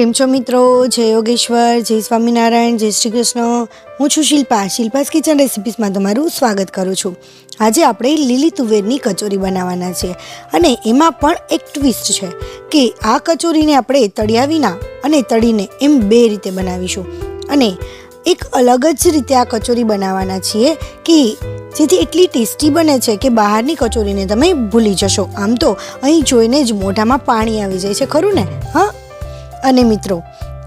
કેમ છો મિત્રો? જય યોગેશ્વર, જય સ્વામિનારાયણ, જય શ્રી કૃષ્ણ. હું છું શિલ્પા. શિલ્પાસ કિચન રેસિપીસમાં તમારું સ્વાગત કરું છું. આજે આપણે લીલી તુવેરની કચોરી બનાવવાના છીએ અને એમાં પણ એક ટ્વિસ્ટ છે કે આ કચોરીને આપણે તળ્યા વિના અને તળીને એમ બે રીતે બનાવીશું. અને એક અલગ જ રીતે આ કચોરી બનાવવાના છીએ કે જેથી એટલી ટેસ્ટી બને છે કે બહારની કચોરીને તમે ભૂલી જશો. આમ તો અહીં જોઈને જ મોઢામાં પાણી આવી જાય છે, ખરું ને? હા અને મિત્રો,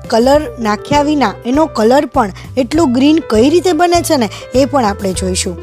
કલર નાખ્યા વિના એનો કલર પણ એટલો ગ્રીન કઈ રીતે બને છે ને એ પણ આપણે જોઈશું.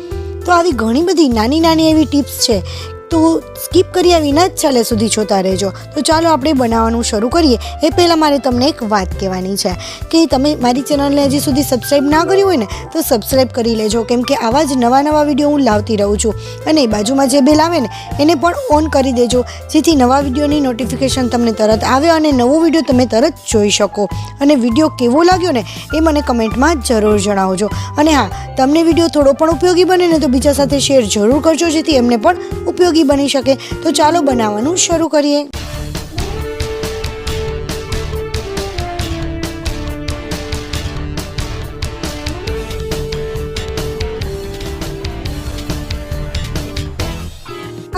તો આવી ઘણી બધી નાની નાની એવી ટિપ્સ છે તો સ્કીપ કર્યા વિના જ છેલ્લે સુધી જોતા રહેજો. તો ચાલો આપણે બનાવવાનું શરૂ કરીએ. એ પહેલાં મારે તમને એક વાત કહેવાની છે કે તમે મારી ચેનલને હજી સુધી સબસ્ક્રાઈબ ના કર્યું હોય ને, તો સબસ્ક્રાઈબ કરી લેજો. કેમ કે આવા જ નવા નવા વીડિયો હું લાવતી રહું છું. અને બાજુમાં જે બેલ આવે ને, એને પણ ઓન કરી દેજો. જેથી નવા વિડીયોની નોટિફિકેશન તમને તરત આવે અને નવો વીડિયો તમે તરત જોઈ શકો. અને વીડિયો કેવો લાગ્યો ને, એ મને કમેન્ટમાં જરૂર જણાવજો. અને હા, તમને વીડિયો થોડો પણ ઉપયોગી બને ને, તો બીજા સાથે શેર જરૂર કરજો, જેથી એમને પણ ઉપયોગી બની શકે તો ચાલો બનાવવાનું શરૂ કરીએ.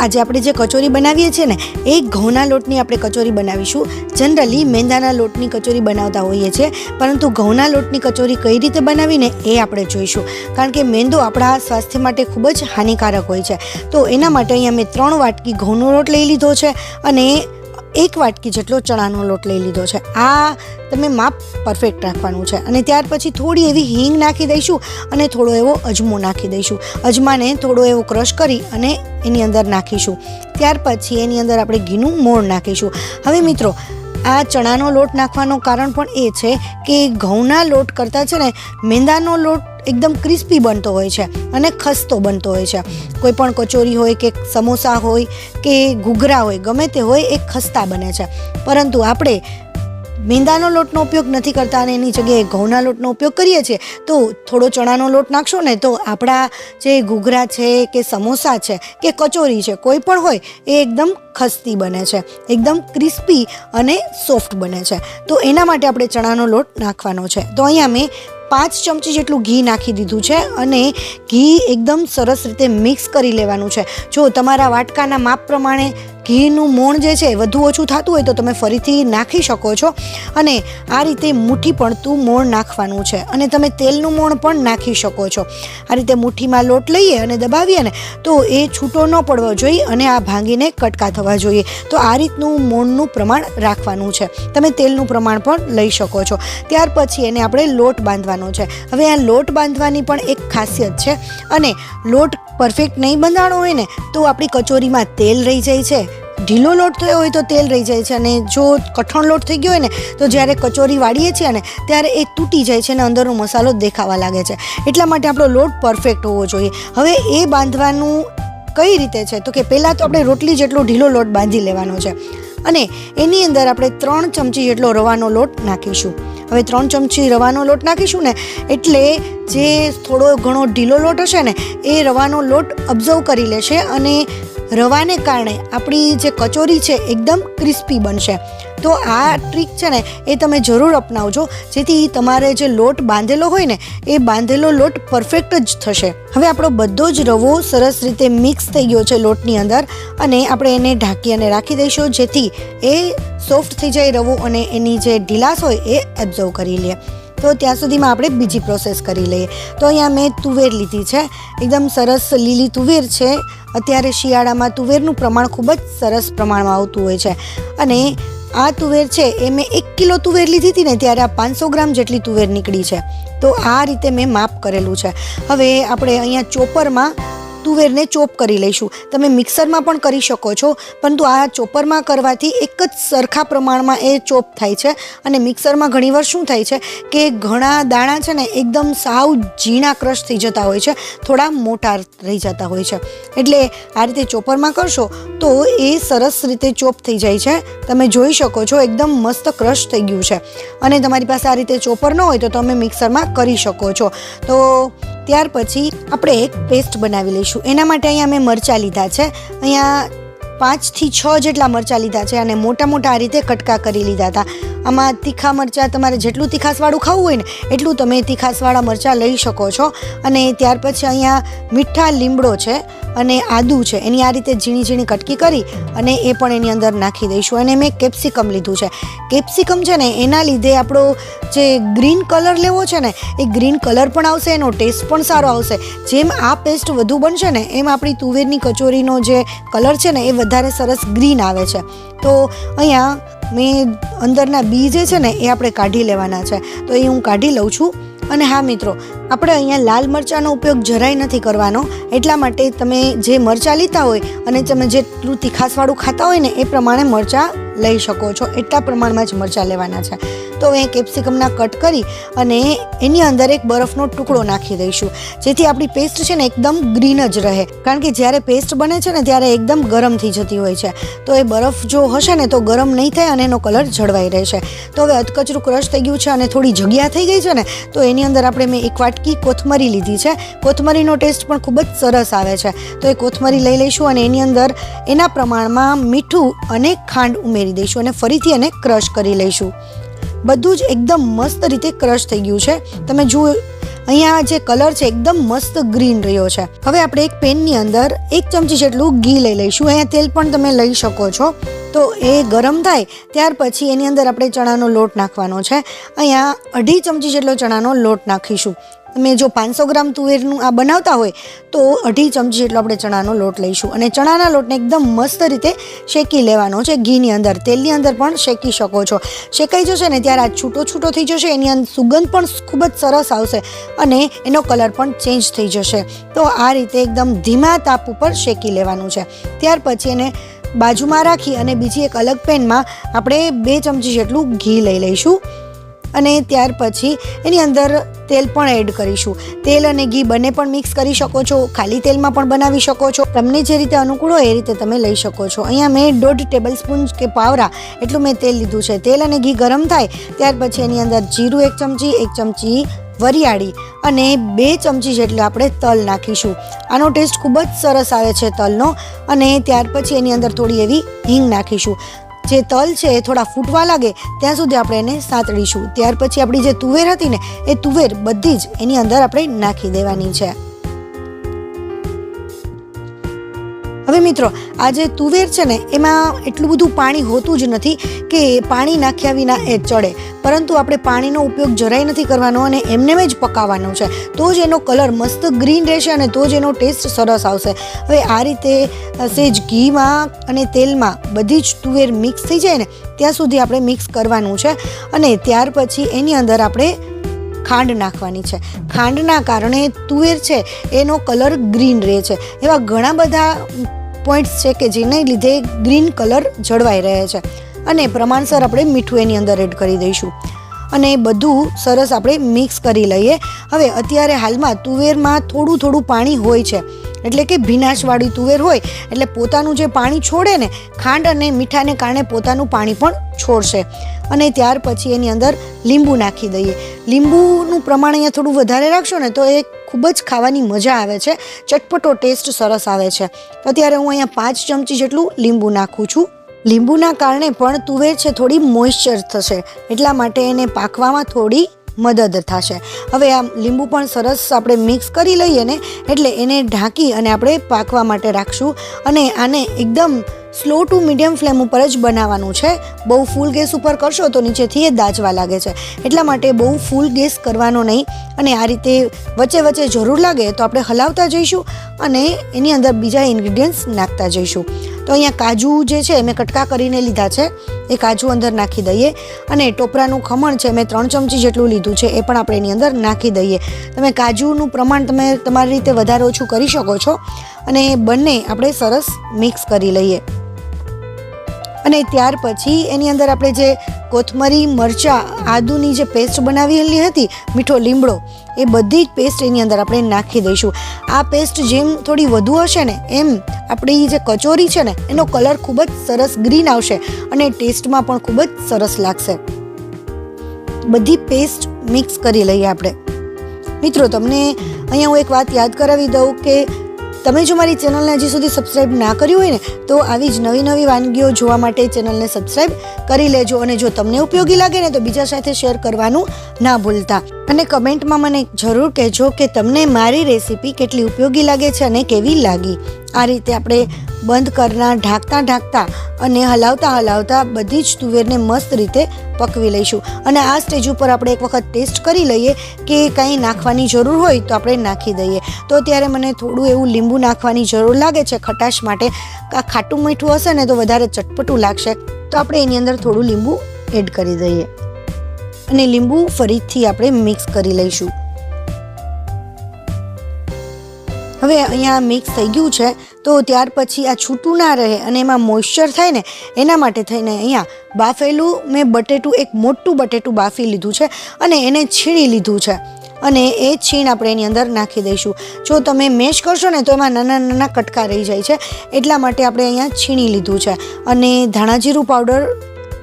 આજે આપણે જે કચોરી બનાવીએ છીએ ને, એ ઘઉંના લોટની આપણે કચોરી બનાવીશું. જનરલી મેંદાના લોટની કચોરી બનાવતા હોઈએ છીએ, પરંતુ ઘઉંના લોટની કચોરી કઈ રીતે બનાવીને એ આપણે જોઈશું. કારણ કે મેંદો આપણા સ્વાસ્થ્ય માટે ખૂબ જ હાનિકારક હોય છે. તો એના માટે અહીંયા મેં ત્રણ વાટકી ઘઉંનો લોટ લઈ લીધો છે અને એક વાટકી જેટલો ચણાનો લોટ લઈ લીધો છે. આ તમે માપ પરફેક્ટ રાખવાનું છે. અને ત્યાર પછી થોડી એવી હિંગ નાખી દઈશું અને થોડો એવો અજમો નાખી દઈશું. અજમાને થોડો એવો ક્રશ કરી અને એની અંદર નાખીશું. ત્યાર પછી એની અંદર આપણે ઘીનું મોણ નાખીશું. હવે મિત્રો આ ચણાનો લોટ નાખવાનું કારણ પણ એ છે કે ઘઉંના લોટ કરતાં છે ને મેંદાનો લોટ એકદમ ક્રિસ્પી બનતો હોય છે અને ખસ્તો બનતો હોય છે. કોઈ પણ કચોરી હોય કે સમોસા હોય કે ઘૂઘરા હોય, ગમે તે હોય, એ ખસ્તા બને છે. પરંતુ આપણે મેંદાનો લોટનો ઉપયોગ નથી કરતા અને એની જગ્યાએ ઘઉંના લોટનો ઉપયોગ કરીએ છીએ, તો થોડો ચણાનો લોટ નાખશો ને તો આપણા જે ઘૂઘરા છે કે સમોસા છે કે કચોરી છે, કોઈ પણ હોય, એ એકદમ ખસ્તી બને છે, એકદમ ક્રિસ્પી અને સોફ્ટ બને છે. તો એના માટે આપણે ચણાનો લોટ નાખવાનો છે. તો અહીંયા મેં પાંચ ચમચી જેટલું ઘી નાખી દીધું છે અને ઘી એકદમ સરસ રીતે મિક્સ કરી લેવાનું છે. જો તમારા વાટકાના માપ પ્રમાણે ઘીનું મોણ જે છે વધુ ઓછું થતું હોય તો તમે ફરીથી નાખી શકો છો. અને આ રીતે મુઠ્ઠી પડતું મોણ નાખવાનું છે. અને તમે તેલનું મોણ પણ નાખી શકો છો. આ રીતે મુઠ્ઠીમાં લોટ લઈએ અને દબાવીએ ને, તો એ છૂટો ન પડવો જોઈએ અને આ ભાંગીને કટકા થવા જોઈએ. તો આ રીતનું મોણનું પ્રમાણ રાખવાનું છે. તમે તેલનું પ્રમાણ પણ લઈ શકો છો. ત્યાર પછી એને આપણે લોટ બાંધવાનો છે. હવે આ લોટ બાંધવાની પણ એક ખાસિયત છે. અને લોટ પરફેક્ટ નહીં બંધાણો હોય ને, તો આપણી કચોરીમાં તેલ રહી જાય છે. ઢીલો લોટ થયો હોય તો તેલ રહી જાય છે અને જો કઠણ લોટ થઈ ગયો હોય ને, તો જ્યારે કચોરી વાળીએ છીએ ને, ત્યારે એ તૂટી જાય છે અને અંદરનો મસાલો દેખાવા લાગે છે. એટલા માટે આપણો લોટ પરફેક્ટ હોવો જોઈએ. હવે એ બાંધવાનું કઈ રીતે છે? તો કે પહેલાં તો આપણે રોટલી જેટલો ઢીલો લોટ બાંધી લેવાનો છે. અને એની અંદર આપણે ત્રણ ચમચી જેટલો રવાનો લોટ નાખીશું. હવે ત્રણ ચમચી રવાનો લોટ નાખીશું ને, એટલે જે થોડો ઘણો ઢીલો લોટ હશે ને, એ રવાનો લોટ અબ્ઝર્વ કરી લેશે અને રવાને કારણે આપણી જે કચોરી છે એકદમ ક્રિસ્પી બનશે. તો આ ટ્રીક છે ને, એ તમે જરૂર અપનાવજો, જેથી તમારે જે લોટ બાંધેલો હોય ને, એ બાંધેલો લોટ પરફેક્ટ જ થશે. હવે આપણો બધો જ રવો સરસ રીતે મિક્સ થઈ ગયો છે લોટની અંદર, અને આપણે એને ઢાંકી અને રાખી દઈશું, જેથી એ સોફ્ટ થઈ જાય રવો અને એની જે ઢીલાસ હોય એ એબ્ઝર્વ કરી લે. તો ત્યાં સુધીમાં આપણે બીજી પ્રોસેસ કરી લઈએ. તો અહીંયા મેં તુવેર લીધી છે. એકદમ સરસ લીલી તુવેર છે. અત્યારે શિયાળામાં તુવેરનું પ્રમાણ ખૂબ જ સરસ પ્રમાણમાં આવતું હોય છે. અને આ તુવેર છે એ મેં એક કિલો તુવેર લીધી હતી ને ત્યારે આ પાંચસો ગ્રામ જેટલી તુવેર નીકળી છે. તો આ રીતે મેં માપ કરેલું છે. હવે આપણે અહીંયા ચોપરમાં તુવેરને ચોપ કરી લઈશું. તમે મિક્સરમાં પણ કરી શકો છો, પરંતુ આ ચોપરમાં કરવાથી એક જ સરખા પ્રમાણમાં એ ચોપ થાય છે. અને મિક્સરમાં ઘણીવાર શું થાય છે કે ઘણા દાણા છે ને એકદમ સાવ ઝીણા ક્રશ થઈ જતા હોય છે, થોડા મોટા રહી જતા હોય છે. એટલે આ રીતે ચોપરમાં કરશો તો એ સરસ રીતે ચોપ થઈ જાય છે. તમે જોઈ શકો છો એકદમ મસ્ત ક્રશ થઈ ગયું છે. અને તમારી પાસે આ રીતે ચોપર ન હોય તો તમે મિક્સરમાં કરી શકો છો. તો ત્યાર પછી આપણે એક પેસ્ટ બનાવી લઈશું. એના માટે અહીંયા મેં મરચાં લીધા છે. અહીંયા પાંચથી છ જેટલા મરચાં લીધા છે અને મોટા મોટા આ રીતે કટકા કરી લીધા હતા. આમાં તીખા મરચાં તમારે જેટલું તીખાસવાળું ખાવું હોય ને, એટલું તમે તીખાસવાળા મરચાં લઈ શકો છો. અને ત્યાર પછી અહીંયા મીઠા લીમડો છે અને આદુ છે, એની આ રીતે ઝીણી ઝીણી કટકી કરી અને એ પણ એની અંદર નાખી દઈશું. અને મેં કેપ્સિકમ લીધું છે. કેપ્સિકમ છે ને, એના લીધે આપણો જે ગ્રીન કલર લેવો છે ને, એ ગ્રીન કલર પણ આવશે, એનો ટેસ્ટ પણ સારો આવશે. જેમ આ પેસ્ટ વધુ બનશે ને, એમ આપણી તુવેરની કચોરીનો જે કલર છે ને, એ વધારે સરસ ગ્રીન આવે છે. તો અહીંયા મેં અંદરના બી જે છે ને, એ આપણે કાઢી લેવાના છે. તો એ હું કાઢી લઉં છું. અને હા મિત્રો, આપણે અહીંયા લાલ મરચાંનો ઉપયોગ જરાય નથી કરવાનો. એટલા માટે તમે જે મરચાં લીધા હોય અને તમે જેટલું તીખાસવાળું ખાતા હોય ને, એ પ્રમાણે મરચાં લઈ શકો છો. એટલા પ્રમાણમાં જ મરચાં લેવાના છે. તો હવે કેપ્સિકમના કટ કરી અને એની અંદર એક બરફનો ટુકડો નાખી દઈશું. જેથી આપણી પેસ્ટ છે ને એકદમ ગ્રીન જ રહે. કારણ કે જ્યારે પેસ્ટ બને છે ને ત્યારે એકદમ ગરમ થઈ જતી હોય છે. તો એ બરફ જો હશે ને તો ગરમ નહીં થાય અને એનો કલર જળવાઈ રહેશે. તો હવે અધકચરું ક્રશ થઈ ગયું છે અને થોડી જગ્યા થઈ ગઈ છે ને, તો એની અંદર આપણે મેં એક વાટકી કોથમરી લીધી છે. કોથમરીનો ટેસ્ટ પણ ખૂબ જ સરસ આવે છે. તો એ કોથમરી લઈ લઈશું અને એની અંદર એના પ્રમાણમાં મીઠું અને ખાંડ ઉમેરી દઈશું અને ફરીથી એને ક્રશ કરી લઈશું. બધું જ એકદમ મસ્ત રીતે ક્રશ થઈ ગયું છે. તમે જુઓ, અહીંયા જે કલર છે એકદમ મસ્ત ગ્રીન રહ્યો છે. હવે આપણે એક પેનની અંદર એક ચમચી જેટલું ઘી લઈ લઈશું. અહીંયા તેલ પણ તમે લઈ શકો છો. તો એ ગરમ થાય, ત્યાર પછી એની અંદર આપણે ચણાનો લોટ નાખવાનો છે. અહીંયા અઢી ચમચી જેટલો ચણાનો લોટ નાખીશું. તમે જો પાંચસો ગ્રામ તુવેરનું આ બનાવતા હોય, તો અઢી ચમચી જેટલો આપણે ચણાનો લોટ લઈશું. અને ચણાના લોટને એકદમ મસ્ત રીતે શેકી લેવાનો છે ઘીની અંદર. તેલની અંદર પણ શેકી શકો છો. શેકાઈ જશે ને ત્યારે આ છૂટો છૂટો થઈ જશે, એની અંદર સુગંધ પણ ખૂબ જ સરસ આવશે અને એનો કલર પણ ચેન્જ થઈ જશે. તો આ રીતે એકદમ ધીમા તાપ ઉપર શેકી લેવાનું છે. ત્યાર પછી એને બાજુમાં રાખી અને બીજી એક અલગ પેનમાં આપણે બે ચમચી જેટલું ઘી લઈ લઈશું. અને ત્યાર પછી એની અંદર તેલ પણ એડ કરીશું. તેલ અને ઘી બંને પણ મિક્સ કરી શકો છો, ખાલી તેલમાં પણ બનાવી શકો છો. તમને જે રીતે અનુકૂળ હોય એ રીતે તમે લઈ શકો છો. અહીંયા મેં દોઢ ટેબલ સ્પૂન કે પાવરા એટલું મેં તેલ લીધું છે. તેલ અને ઘી ગરમ થાય ત્યાર પછી એની અંદર જીરું એક ચમચી એક ચમચી વરિયાળી અને બે ચમચી જેટલું આપણે તલ નાખીશું. આનો ટેસ્ટ ખૂબ જ સરસ આવે છે તલનો અને ત્યાર પછી એની અંદર થોડી એવી હિંગ નાખીશું. જે તલ છે એ થોડા ફૂટવા લાગે, ત્યાં સુધી આપણે એને સાંતળીશું ત્યાર પછી આપણી જે તુવેર હતી ને, એ તુવેર બધી જ એની અંદર આપણે નાખી દેવાની છે. હવે મિત્રો, આ જે તુવેર છે ને, એમાં એટલું બધું પાણી હોતું જ નથી કે પાણી નાખ્યા વિના એ ચડે. પરંતુ આપણે પાણીનો ઉપયોગ જરાય નથી કરવાનો અને એમને જ પકાવવાનો છે. તો જ એનો કલર મસ્ત ગ્રીન રહેશે અને તો જ એનો ટેસ્ટ સરસ આવશે. હવે આ રીતે સેજ ઘીમાં અને તેલમાં બધી જ તુવેર મિક્સ થઈ જાય ને, ત્યાં સુધી આપણે મિક્સ કરવાનું છે અને ત્યાર પછી એની અંદર આપણે ખાંડ નાખવાની છે. ખાંડના કારણે તુવેર છે, એનો કલર ગ્રીન રહે છે. એવા ઘણા બધા પોઈન્ટ્સ છે કે જેને લીધે ગ્રીન કલર જળવાઈ રહે છે. અને પ્રમાણસર આપણે મીઠું એની અંદર એડ કરી દઈશું. અને બધું સરસ આપણે મિક્સ કરી લઈએ. હવે અત્યારે હાલમાં તુવેરમાં થોડું થોડું પાણી હોય છે. એટલે કે ભીનાશવાળી તુવેર હોય, એટલે પોતાનું જે પાણી છોડે ને, ખાંડ અને મીઠાને કારણે પોતાનું પાણી પણ છોડશે. અને ત્યાર પછી એની અંદર લીંબુ નાખી દઈએ. લીંબુનું પ્રમાણ અહીંયા થોડું વધારે રાખશો ને, તો એ ખૂબ જ ખાવાની મજા આવે છે. ચટપટો ટેસ્ટ સરસ આવે છે. અત્યારે હું અહીંયા પાંચ ચમચી જેટલું લીંબુ નાખું છું. લીંબુના કારણે પણ તુવેર છે થોડી મોઇશ્ચર થશે, એટલા માટે એને પાકવામાં થોડી મદદ થશે. હવે આ લીંબુ પણ સરસ આપણે મિક્સ કરી લઈએ ને, એટલે એને ઢાંકી અને આપણે પાકવા માટે રાખશું. અને આને એકદમ સ્લો ટુ મીડિયમ ફ્લેમ ઉપર જ બનાવવાનું છે. બહુ ફૂલ ગેસ ઉપર કરશો તો નીચેથી એ દાજવા લાગે છે. એટલા માટે બહુ ફૂલ ગેસ કરવાનો નહીં. અને આ રીતે વચ્ચે વચ્ચે જરૂર લાગે તો આપણે હલાવતા જઈશું અને એની અંદર બીજા ઇન્ગ્રીડિયન્ટ્સ નાખતા જઈશું. તો અહીંયા કાજુ જે છે મેં કટકા કરીને લીધા છે. એ કાજુ અંદર નાખી દઈએ અને ટોપરાનું ખમણ છે મેં ત્રણ ચમચી જેટલું લીધું છે, એ પણ આપણે એની અંદર નાખી દઈએ. તમે કાજુનું પ્રમાણ તમે તમારી રીતે વધારે ઓછું કરી શકો છો અને બંને આપણે સરસ મિક્સ કરી લઈએ. અને ત્યાર પછી એની અંદર આપણે જે કોથમરી, મરચાં, આદુની જે પેસ્ટ બનાવેલી હતી, મીઠો લીમડો, એ બધી જ પેસ્ટ એની અંદર આપણે નાખી દઈશું. આ પેસ્ટ જેમ થોડી વધુ હશે ને, એમ આપણી જે કચોરી છે ને, એનો કલર ખૂબ જ સરસ ગ્રીન આવશે અને ટેસ્ટમાં પણ ખૂબ જ સરસ લાગશે. બધી પેસ્ટ મિક્સ કરી લઈએ આપણે. મિત્રો, તમને અહીંયા હું એક વાત યાદ કરાવી દઉં કે તમે જો મારી ચેનલને હજી સુધી સબસ્ક્રાઈબ ના કર્યું હોય ને, તો આવી જ નવી નવી વાનગીઓ જોવા માટે ચેનલને સબસ્ક્રાઈબ કરી લેજો અને જો તમને ઉપયોગી લાગે ને, તો બીજા સાથે શેર કરવાનું ના ભૂલતા. અને કમેન્ટમાં મને જરૂર કહેજો કે તમને મારી રેસીપી કેટલી ઉપયોગી લાગે છે અને કેવી લાગી. આ રીતે આપણે બંધ કરનાર ઢાંકતા ઢાંકતા અને હલાવતા હલાવતા બધી જ તુવેરને મસ્ત રીતે પકવી લઈશું. અને આ સ્ટેજ ઉપર આપણે એક વખત ટેસ્ટ કરી લઈએ કે કંઈ નાખવાની જરૂર હોય તો આપણે નાખી દઈએ. તો ત્યારે મને થોડું એવું લીંબુ નાખવાની જરૂર લાગે છે ખટાશ માટે. ખાટું મીઠું હશે ને તો વધારે ચટપટું લાગશે. તો આપણે એની અંદર થોડું લીંબુ એડ કરી દઈએ. અને લીંબુ ફરીથી આપણે મિક્સ કરી લઈશું. હવે અહીંયા મિક્સ થઈ ગયું છે, તો ત્યાર પછી આ છૂટું ના રહે અને એમાં મોઇશ્ચર થાય ને, એના માટે થઈને અહીંયા બાફેલું મેં બટેટું, એક મોટું બટેટું બાફી લીધું છે અને એને છીણી લીધું છે. અને એ છીણ આપણે એની અંદર નાખી દઈશું. જો તમે મેશ કરશો ને, તો એમાં નાના નાના કટકા રહી જાય છે. એટલા માટે આપણે અહીંયા છીણી લીધું છે. અને ધાણાજીરું પાવડર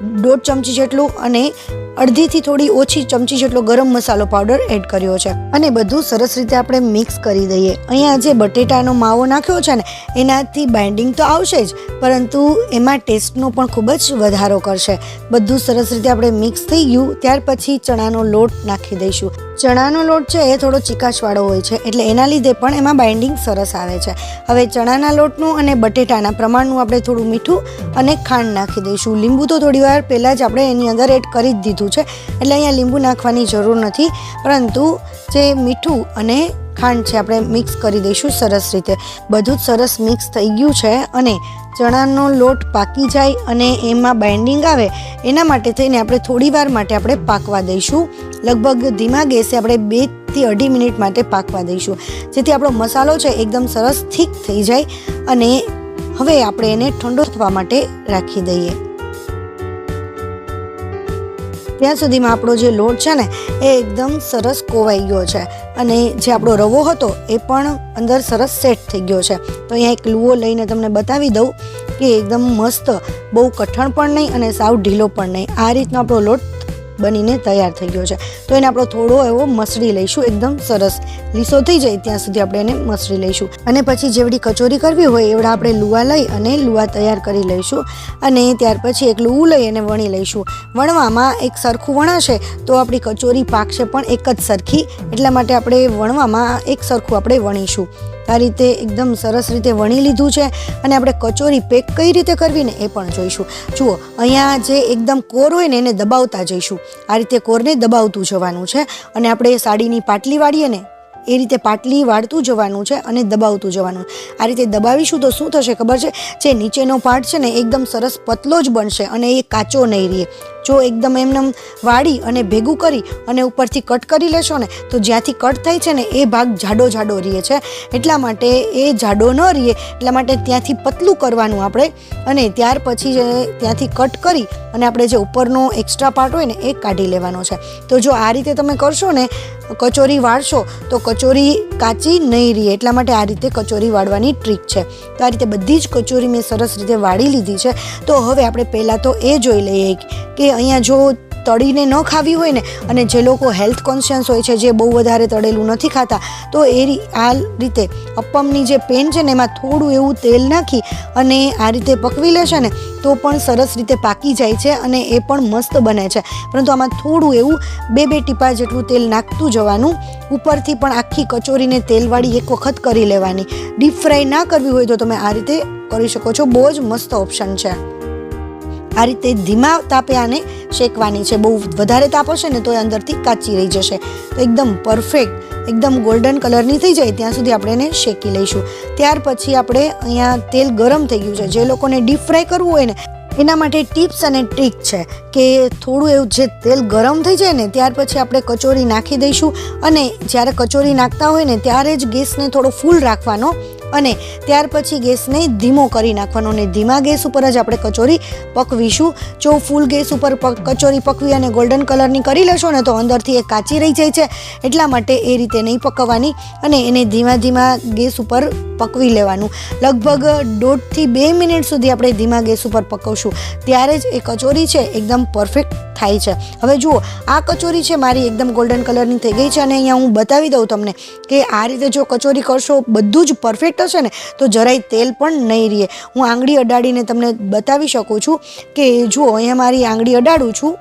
દોઢ ચમચી જેટલું અને અડધીથી થોડી ઓછી ચમચી જેટલો ગરમ મસાલો પાવડર એડ કર્યો છે. અને બધું સરસ રીતે આપણે મિક્સ કરી દઈએ. અહીંયા જે બટેટાનો માવો નાખ્યો છે ને, એનાથી બાઇન્ડિંગ તો આવશે જ, પરંતુ એમાં ટેસ્ટનો પણ ખૂબ જ વધારો કરશે. બધું સરસ રીતે આપણે મિક્સ થઈ ગયું, ત્યાર પછી ચણાનો લોટ નાખી દઈશું. ચણાનો લોટ છે એ થોડો ચીકાશવાળો હોય છે, એટલે એના લીધે પણ એમાં બાઇન્ડિંગ સરસ આવે છે. હવે ચણાના લોટનું અને બટેટાના પ્રમાણનું આપણે થોડું મીઠું અને ખાંડ નાખી દઈશું. લીંબુ તો થોડી વાર પહેલાં જ આપણે એની અંદર એડ કરી જ દીધું છે, એટલે અહીંયા લીંબુ નાખવાની જરૂર નથી, પરંતુ જે મીઠું અને ખાંડ છે, આપણે મિક્સ કરી દઈશું સરસ રીતે. બધું જ સરસ મિક્સ થઈ ગયું છે અને ચણાનો લોટ પાકી જાય અને એમાં બાઇન્ડિંગ આવે, એના માટે થઈને આપણે થોડી વાર માટે આપણે પાકવા દઈશું. લગભગ ધીમા ગેસે આપણે બેથી અઢી મિનિટ માટે પાકવા દઈશું. જેથી આપણો મસાલો છે, એકદમ સરસ, થીક થઈ જાય અને હવે આપણે એને ઠંડો થવા માટે રાખી દઈએ. ત્યાં સુધીમાં આપણો જે લોટ છે ને, એ એકદમ સરસ કોવાઈ ગયો છે. અને જે આપણો રવો હતો, એ પણ અંદર સરસ સેટ થઈ ગયો છે. તો અહીંયા એક લુઓ લઈને તમને બતાવી દઉં કે એકદમ મસ્ત, બહુ કઠણ પણ નહીં અને સાવ ઢીલો પણ નહીં. આ રીતનો આપણો લોટ બનીને તૈયાર થઈ ગયો છે. તો એને આપણો થોડો એવો મસળી લઈશું, એકદમ સરસ. લીસો થઈ જાય ત્યાં સુધી આપણે એને મસળી લઈશું. અને પછી જેવડી કચોરી કરવી હોય એવડા આપણે લુવા લઈ અને લુવા તૈયાર કરી લઈશું. અને ત્યાર પછી એક લુવું લઈ અને વણી લઈશું. વણવામાં એક સરખું વણાશે તો આપણી કચોરી પાકશે પણ એક જ સરખી. એટલા માટે આપણે વણવામાં એક સરખું આપણે વણીશું. આ રીતે એકદમ સરસ રીતે વણી લીધું છે અને આપણે કચોરી પેક કઈ રીતે કરવી ને એ પણ જોઈશું. જુઓ, અહીંયા જે એકદમ કોર હોય ને એને દબાવતા જઈશું. આ રીતે કોરને દબાવતું જવાનું છે અને આપણે સાડીની પાટલી વાળીએ ને, એ રીતે પાટલી વાળતું જવાનું છે અને દબાવતું જવાનું. આ રીતે દબાવીશું તો શું થશે ખબર છે? જે નીચેનો પાર્ટ છે ને એકદમ સરસ પતલો જ બનશે અને એ કાચો નહીં રહે. જો એકદમ એમને વાળી અને ભેગું કરી અને ઉપરથી કટ કરી લેશો ને, તો જ્યાંથી કટ થાય છે ને, એ ભાગ જાડો જાડો રહે છે. એટલા માટે એ જાડો ન રહે એટલા માટે ત્યાંથી પતલું કરવાનું આપણે. અને ત્યાર પછી જે ત્યાંથી કટ કરી અને આપણે જે ઉપરનો એક્સ્ટ્રા પાર્ટ હોય ને, એ કાઢી લેવાનો છે. તો જો આ રીતે તમે કરશો ને, કચોરી વાળશો, તો કચોરી કાચી નહીં રહે એટલા માટે આ રીતે કચોરી વાળવાની ટ્રીક છે. તો આ રીતે બધી જ કચોરી મેં સરસ રીતે વાળી લીધી છે. તો હવે આપણે પહેલાં તો એ જોઈ લઈએ કે અહીંયા જો તળીને ન ખાવી હોય ને, અને જે લોકો હેલ્થ કોન્શિયસ હોય છે, જે બહુ વધારે તળેલું નથી ખાતા, તો એ આ રીતે અપ્પમની જે પેન છે ને, એમાં થોડું એવું તેલ નાખી અને આ રીતે પકવી લેશે ને, તો પણ સરસ રીતે પાકી જાય છે અને એ પણ મસ્ત બને છે. પરંતુ આમાં થોડું એવું, બે બે ટીપા જેટલું તેલ નાખતું જવાનું, ઉપરથી પણ આખી કચોરીને તેલવાળી એક વખત કરી લેવાની. ડીપ ફ્રાય ના કરવી હોય તો તમે આ રીતે કરી શકો છો. બહુ જ મસ્ત ઓપ્શન છે. આ રીતે ધીમા તાપે આને શેકવાની છે. બહુ વધારે તાપ હશે ને તો એ અંદરથી કાચી રહી જશે. તો એકદમ પરફેક્ટ એકદમ ગોલ્ડન કલરની થઈ જાય ત્યાં સુધી આપણે એને શેકી લઈશું. ત્યાર પછી આપણે અહીંયા તેલ ગરમ થઈ ગયું છે. જે લોકોને ડીપ ફ્રાય કરવું હોય ને, એના માટે ટિપ્સ અને ટ્રીક છે કે થોડું એવું જે તેલ ગરમ થઈ જાય ને, ત્યાર પછી આપણે કચોરી નાખી દઈશું. અને જ્યારે કચોરી નાખતા હોય ને, ત્યારે જ ગેસને થોડો ફૂલ રાખવાનો અને ત્યાર પછી ગેસને ધીમો કરી નાખવાનો અને ધીમા ગેસ ઉપર જ આપણે કચોરી પકવીશું. જો ફૂલ ગેસ ઉપર કચોરી પકવી અને ગોલ્ડન કલરની કરી લેશો ને તો અંદરથી એ કાચી રહી જાય છે. એટલા માટે એ રીતે નહીં પકવવાની અને એને ધીમા ધીમા ગેસ ઉપર પકવી લેવાનું. લગભગ દોઢથી બે મિનિટ સુધી આપણે ધીમા ગેસ ઉપર પકવશું. ત્યારે જ એ કચોરી છે એકદમ પરફેક્ટ થાય છે. હવે જુઓ, આ કચોરી છે મારી એકદમ ગોલ્ડન કલરની થઈ ગઈ છે અને અહીંયા હું બતાવી દઉં તમને કે આ રીતે જો કચોરી કરશો, બધું જ પરફેક્ટ સોફ્ટ હશે ને, તો જરાય તેલ પણ નહીં રહે. હું આંગળી અડાડીને તમને બતાવી શકું છું કે જુઓ, અહીંયા મારી આંગળી અડાડું છું.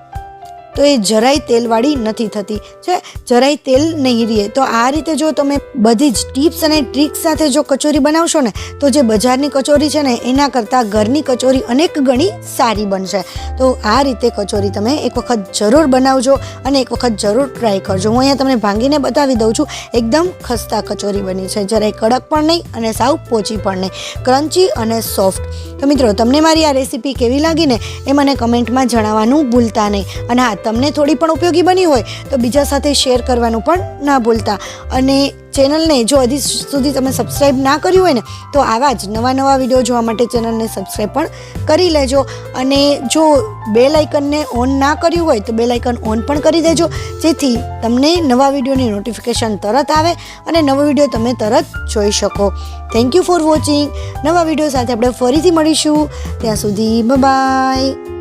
તો એ જરાય તેલવાળી નથી થતી. છે, જરાય તેલ નહીં રહે તો આ રીતે જો તમે બધી જ ટિપ્સ અને ટ્રિક્સ સાથે જો કચોરી બનાવશો ને, તો જે બજારની કચોરી છે ને, એના કરતાં ઘરની કચોરી અનેક ગણી સારી બનશે. તો આ રીતે કચોરી તમે એક વખત જરૂર બનાવજો અને એક વખત જરૂર ટ્રાય કરજો. હું અહીંયા તમને ભાંગીને બતાવી દઉં છું, એકદમ ખસ્તા કચોરી બની છે. જરાય કડક પણ નહીં અને સાવ પોચી પણ નહીં. ક્રન્ચી અને સોફ્ટ. તો મિત્રો, તમને મારી આ રેસીપી કેવી લાગી ને, એ મને કમેન્ટમાં જણાવવાનું ભૂલતા નહીં. અને હા તમને થોડી પણ ઉપયોગી બની હોય તો બીજા સાથે શેર કરવાનું પણ ના ભૂલતા. અને ચેનલને જો હજી સુધી તમે સબસ્ક્રાઈબ ના કર્યું હોય ને, તો આવા જ નવા નવા વીડિયો જોવા માટે ચેનલને સબસ્ક્રાઈબ પણ કરી લેજો. અને જો બેલ આઇકનને ઓન ના કર્યું હોય, તો બેલ આઇકન ઓન પણ કરી દેજો. જેથી તમને નવા વિડીયોની નોટિફિકેશન તરત આવે અને નવો વીડિયો તમે તરત જોઈ શકો. થેન્ક યુ ફોર વોચિંગ નવા વીડિયો સાથે આપણે ફરીથી મળીશું. ત્યાં સુધી બાય